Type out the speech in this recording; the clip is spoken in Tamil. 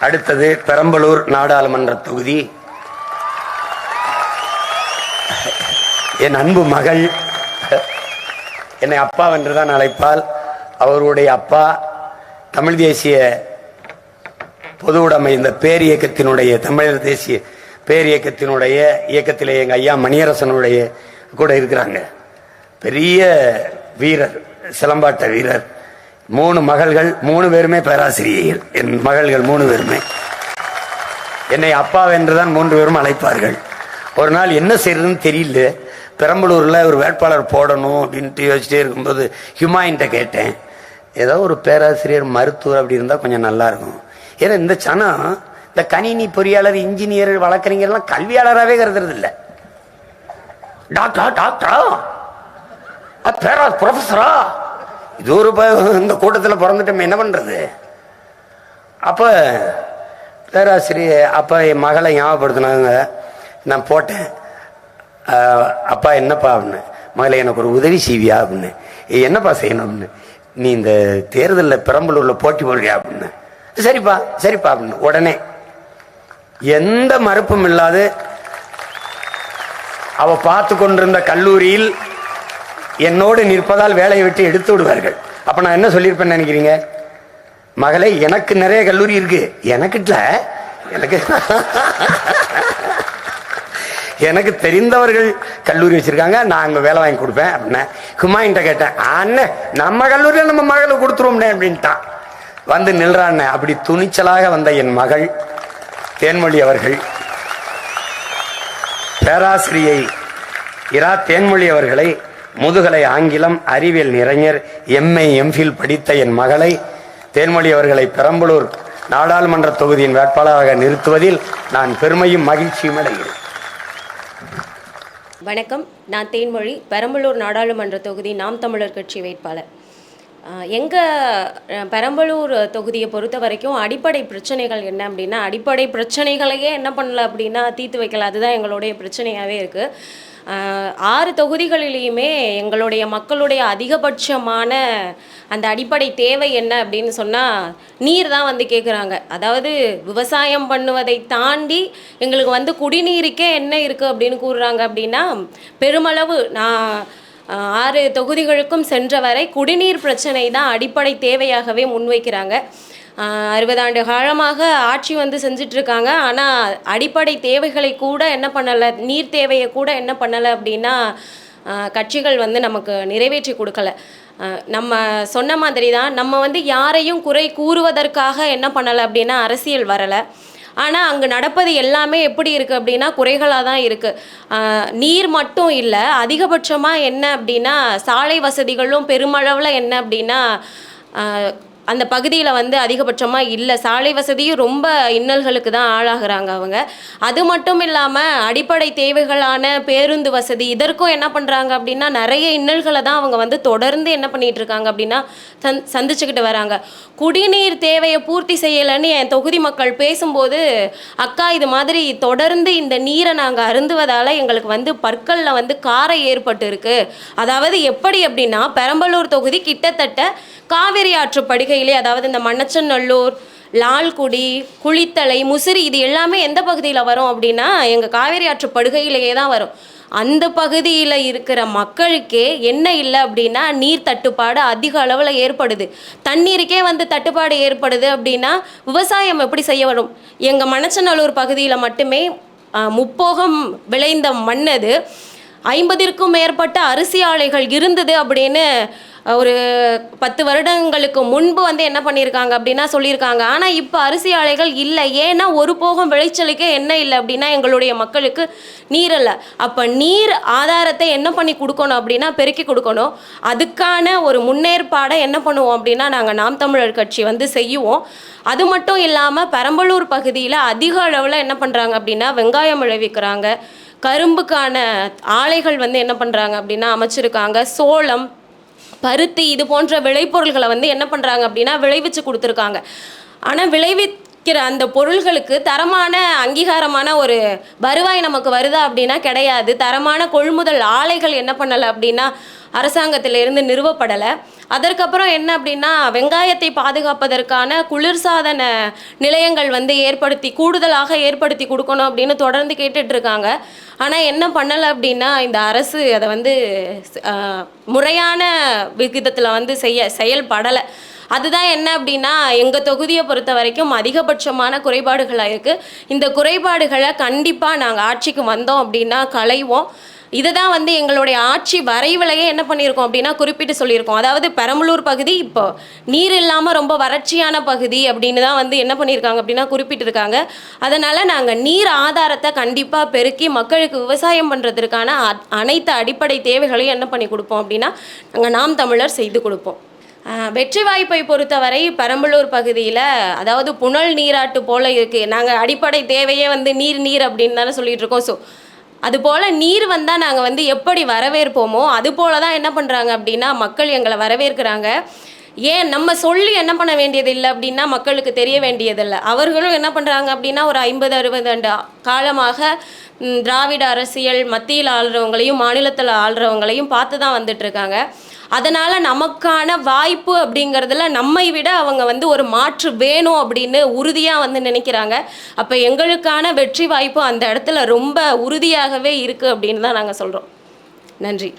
அடுத்தது பெரம்பலூர் நாடாளுமன்ற தொகுதி. என் அன்பு மகள் என்னை அப்பா என்றுதான் அழைப்பால் அவருடைய அப்பா தமிழ் தேசிய பொது உடைமை இந்த பேர் இயக்கத்தினுடைய தமிழர் தேசிய பேர் இயக்கத்தினுடைய இயக்கத்திலே எங்கள் ஐயா மணியரசனுடைய கூட இருக்கிறாங்க. பெரிய வீரர் சிலம்பாட்ட வீரர். மூணு மகள்கள் மூணு பேருமே பேராசிரியர்கள் என் மகள்கள் மூணு பேருமே. என்னை அப்பா என்றுதான் மூன்று பேரும் அழைப்பார்கள். ஒரு நாள் என்ன செய்யறதுன்னு தெரியல. பெரம்பலூர்ல ஒரு வேட்பாளர் போடணும் அப்படின்ட்டு யோசிச்சிட்டே இருக்கும்போது ஹிமாயின்ட்ட கேட்டேன். ஏதோ ஒரு பேராசிரியர் மருத்துவர் அப்படி இருந்தால் கொஞ்சம் நல்லா இருக்கும். ஏன்னா இந்த சனம் இந்த கணினி பொறியாளர் இன்ஜினியர் வழக்கறிஞர்லாம் கல்வியாளராகவே கருதுறது இல்லை டாக்டரா? டாக்டரா பேரா ப்ரொஃபஸரா இது ஒரு இந்த கூட்டத்தில் பிறந்துட்டோம் என்ன பண்ணுறது அப்போ பேராசிரியர் அப்பா என் மகளை ஞாபகப்படுத்தினாங்க. நான் போட்டேன். அப்பா என்னப்பா அப்படின்னு. மகளை எனக்கு ஒரு உதவி செய்வியா அப்படின்னு. என்னப்பா செய்யணும் அப்படின்னு. நீ இந்த தேர்தலில் பெரம்பலூரில் போட்டி போடுறியா அப்படின்னு. சரிப்பா சரிப்பா அப்படின்னு. உடனே எந்த மறுப்பும் இல்லாது அவ பார்த்து கொண்டிருந்த கல்லூரியில் என்னோடு நிற்பதால் வேலையை விட்டு எடுத்து விடுவார்கள். அப்போ நான் என்ன சொல்லியிருப்பேன்னு நினைக்கிறீங்க? மகளே எனக்கு நிறைய கல்லூரி இருக்கு. எனக்கிட்ட எனக்கு எனக்கு தெரிந்தவர்கள் கல்லூரி வச்சிருக்காங்க. நான் அங்கே வேலை வாங்கி கொடுப்பேன் அப்படின்னா ஹுமாயின்ட்ட கேட்டேன் அண்ணே நம்ம கல்லூரியில் நம்ம மகளுக்கு கொடுத்துருவோம்னே அப்படின்ட்டான். வந்து நில்றான் அப்படி துணிச்சலாக வந்த என் மகள் தேன்மொழி அவர்கள். பேராசிரியை இரா தேன்மொழி அவர்களை முதுகலை ஆங்கிலம் அறிவியல் நிறைஞர் எம்ஏ எம்ஃபில் படித்த என் மகளை தேன்மொழி அவர்களை பெரம்பலூர் நாடாளுமன்ற தொகுதியின் வேட்பாளராக நிறுத்துவதில் நான் பெருமையும் மகிழ்ச்சியும் அடைகிறேன். வணக்கம். நான் தேன்மொழி பெரம்பலூர் நாடாளுமன்ற தொகுதி நாம் தமிழர் கட்சி வேட்பாளர். எங்கள் பெரம்பலூர் தொகுதியை பொறுத்த வரைக்கும் அடிப்படை பிரச்சனைகள் என்ன அப்படின்னா அடிப்படை பிரச்சனைகளையே என்ன பண்ணல அப்படின்னா தீர்த்து வைக்கல. அதுதான் எங்களுடைய பிரச்சனையாகவே இருக்குது ஆறு தொகுதிகளிலையுமே எங்களுடைய மக்களுடைய அதிகபட்சமான அந்த அடிப்படை தேவை என்ன அப்படின்னு சொன்னால் நீர் தான் வந்து கேட்குறாங்க அதாவது விவசாயம் பண்ணுவதை தாண்டி எங்களுக்கு வந்து குடிநீருக்கே என்ன இருக்குது அப்படின்னு கூறுறாங்க அப்படின்னா பெருமளவு நான் ஆறு தொகுதிகளுக்கும் சென்ற வரை குடிநீர் பிரச்சனை தான் அடிப்படை தேவையாகவே முன்வைக்கிறாங்க. அறுபதாண்டு காலமாக ஆட்சி வந்து செஞ்சிட்ருக்காங்க. ஆனால் அடிப்படை தேவைகளை கூட என்ன பண்ணலை நீர் தேவையை கூட என்ன பண்ணலை அப்படின்னா கட்சிகள் வந்து நமக்கு நிறைவேற்றி கொடுக்கல. நம்ம சொன்ன மாதிரி தான் நம்ம வந்து யாரையும் குறை கூறுவதற்காக என்ன பண்ணலை அப்படின்னா அரசியல் வரலை. ஆனால் அங்கே நடப்பது எல்லாமே எப்படி இருக்குது அப்படின்னா குறைகளாக தான் இருக்குது நீர் மட்டும் இல்லை அதிகபட்சமாக என்ன அப்படின்னா சாலை வசதிகளும் பெருமளவில் என்ன அப்படின்னா அந்த பகுதியில் வந்து அதிகபட்சமாக இல்லை. சாலை வசதியும் ரொம்ப இன்னல்களுக்கு தான் ஆளாகிறாங்க அவங்க. அது மட்டும் இல்லாமல் அடிப்படை தேவைகளான பேருந்து வசதி இதற்கும் என்ன பண்ணுறாங்க அப்படின்னா நிறைய இன்னல்களை தான் அவங்க வந்து தொடர்ந்து என்ன பண்ணிட்டு இருக்காங்க அப்படின்னா சந் சந்திச்சுக்கிட்டு வராங்க. குடிநீர் தேவையை பூர்த்தி செய்யலைன்னு என் தொகுதி மக்கள் பேசும்போது அக்கா இது மாதிரி தொடர்ந்து இந்த நீரை நாங்கள் அருந்துவதால் எங்களுக்கு வந்து பற்களில் வந்து காரை ஏற்பட்டு இருக்கு அதாவது எப்படி அப்படின்னா பெரம்பலூர் தொகுதி கிட்டத்தட்ட காவிரி ஆற்று பகுதியிலே அதாவது இந்த மண்ணச்சநல்லூர் லால்குடி குளித்தலை முசிறி இது எல்லாமே எந்த பகுதியில் வரும் அப்படின்னா எங்கள் காவேரி ஆற்று படுகையிலேயே தான் வரும். அந்த பகுதியில் இருக்கிற மக்களுக்கே என்ன இல்லை அப்படின்னா நீர் தட்டுப்பாடு அதிக அளவில் ஏற்படுது. தண்ணீருக்கே வந்து தட்டுப்பாடு ஏற்படுது அப்படின்னா விவசாயம் எப்படி செய்ய வரும்? எங்கள் மணச்சநல்லூர் பகுதியில் மட்டுமே முப்போகம் விளைந்த மண் அது ஐம்பதிற்கும் மேற்பட்ட அரிசி ஆலைகள் இருந்தது அப்படின்னு ஒரு பத்து வருடங்களுக்கு முன்பு வந்து என்ன பண்ணியிருக்காங்க அப்படின்னா சொல்லியிருக்காங்க. ஆனால் இப்போ அரிசி ஆலைகள் இல்லை. ஏன்னா ஒரு போகம் விளைச்சலுக்கே என்ன இல்லை அப்படின்னா எங்களுடைய மக்களுக்கு நீர் இல்லை. அப்போ நீர் ஆதாரத்தை என்ன பண்ணி கொடுக்கணும் அப்படின்னா பெருக்கி கொடுக்கணும். அதுக்கான ஒரு முன்னேற்பாடை என்ன பண்ணுவோம் அப்படின்னா நாங்கள் நாம் தமிழர் கட்சி வந்து செய்யுவோம் அது மட்டும் இல்லாமல் பெரம்பலூர் பகுதியில் அதிக அளவில் என்ன பண்ணுறாங்க அப்படின்னா வெங்காயம் விளைவிக்கிறாங்க. கரும்புக்கான ஆலைகள் வந்து என்ன பண்ணுறாங்க அப்படின்னா அமைச்சிருக்காங்க. சோளம் பருத்தி இது போன்ற விளைபொருள்களை வந்து என்ன பண்ணுறாங்க அப்படின்னா விளைவிச்சு கொடுத்துருக்காங்க. ஆனால் விளைவிக்கிற அந்த பொருள்களுக்கு தரமான அங்கீகாரமான ஒரு வருவாய் நமக்கு வருதா அப்படின்னா கிடையாது. தரமான கொள்முதல் ஆலைகள் என்ன பண்ணலை அப்படின்னா அரசாங்கத்திலிருந்து நிறுவப்படலை. அதற்கப்புறம் என்ன அப்படின்னா வெங்காயத்தை பாதுகாப்பதற்கான குளிர்சாதன நிலையங்கள் வந்து ஏற்படுத்தி கூடுதலாக ஏற்படுத்தி கொடுக்கணும் அப்படின்னு தொடர்ந்து கேட்டுட்ருக்காங்க ஆனால் என்ன பண்ணலை அப்படின்னா இந்த அரசு அதை வந்து முறையான விகிதத்தில் வந்து செய்ய செயல்படலை. அதுதான் என்ன அப்படின்னா எங்கள் தொகுதியை பொறுத்த வரைக்கும் அதிகபட்சமான குறைபாடுகளாக இருக்குது இந்த குறைபாடுகளை கண்டிப்பாக நாங்கள் ஆட்சிக்கு வந்தோம் அப்படின்னா களைவோம். இதை தான் வந்து எங்களுடைய ஆட்சி வரைவிலையே என்ன பண்ணியிருக்கோம் அப்படின்னா குறிப்பிட்டு சொல்லியிருக்கோம். அதாவது பெரம்பலூர் பகுதி இப்போ நீர் இல்லாமல் ரொம்ப வறட்சியான பகுதி அப்படின்னு தான் வந்து என்ன பண்ணியிருக்காங்க அப்படின்னா குறிப்பிட்டிருக்காங்க. அதனால் நாங்கள் நீர் ஆதாரத்தை கண்டிப்பாக பெருக்கி மக்களுக்கு விவசாயம் பண்ணுறதுக்கான அ- அனைத்து அடிப்படை தேவைகளையும் என்ன பண்ணி கொடுப்போம் அப்படின்னா நாங்கள் நாம் தமிழர் செய்து கொடுப்போம். வெற்றி வாய்ப்பை பொறுத்தவரை பெரம்பலூர் பகுதியில் அதாவது புனல் நீராட்டு போல இருக்குது நாங்கள் அடிப்படை தேவையே வந்து நீர் நீர் அப்படின்னு தானே சொல்லிட்டு இருக்கோம். ஸோ அதுபோல் நீர் வந்தால் நாங்கள் வந்து எப்படி வரவேற்போமோ அது போல தான் என்ன பண்ணுறாங்க அப்படின்னா மக்கள் எங்களை வரவேற்கிறாங்க. ஏன் நம்ம சொல்லி என்ன பண்ண வேண்டியது இல்லை அப்படின்னா மக்களுக்கு தெரிய வேண்டியதில்லை. அவர்களும் என்ன பண்ணுறாங்க அப்படின்னா ஒரு ஐம்பது அறுபது ஆண்டு காலமாக திராவிட அரசியல் மத்தியில் ஆள்றவங்களையும் மாநிலத்தில் ஆள்றவங்களையும் பார்த்து தான் வந்துட்டுருக்காங்க அதனால் நமக்கான வாய்ப்பு அப்படிங்கிறதுல நம்மை விட அவங்க வந்து ஒரு மாற்று வேணும் அப்படின்னு உறுதியாக வந்து நினைக்கிறாங்க. அப்போ எங்களுக்கான வெற்றி வாய்ப்பு அந்த இடத்துல ரொம்ப உறுதியாகவே இருக்குது அப்படின்னு தான் நாங்கள் சொல்கிறோம் நன்றி.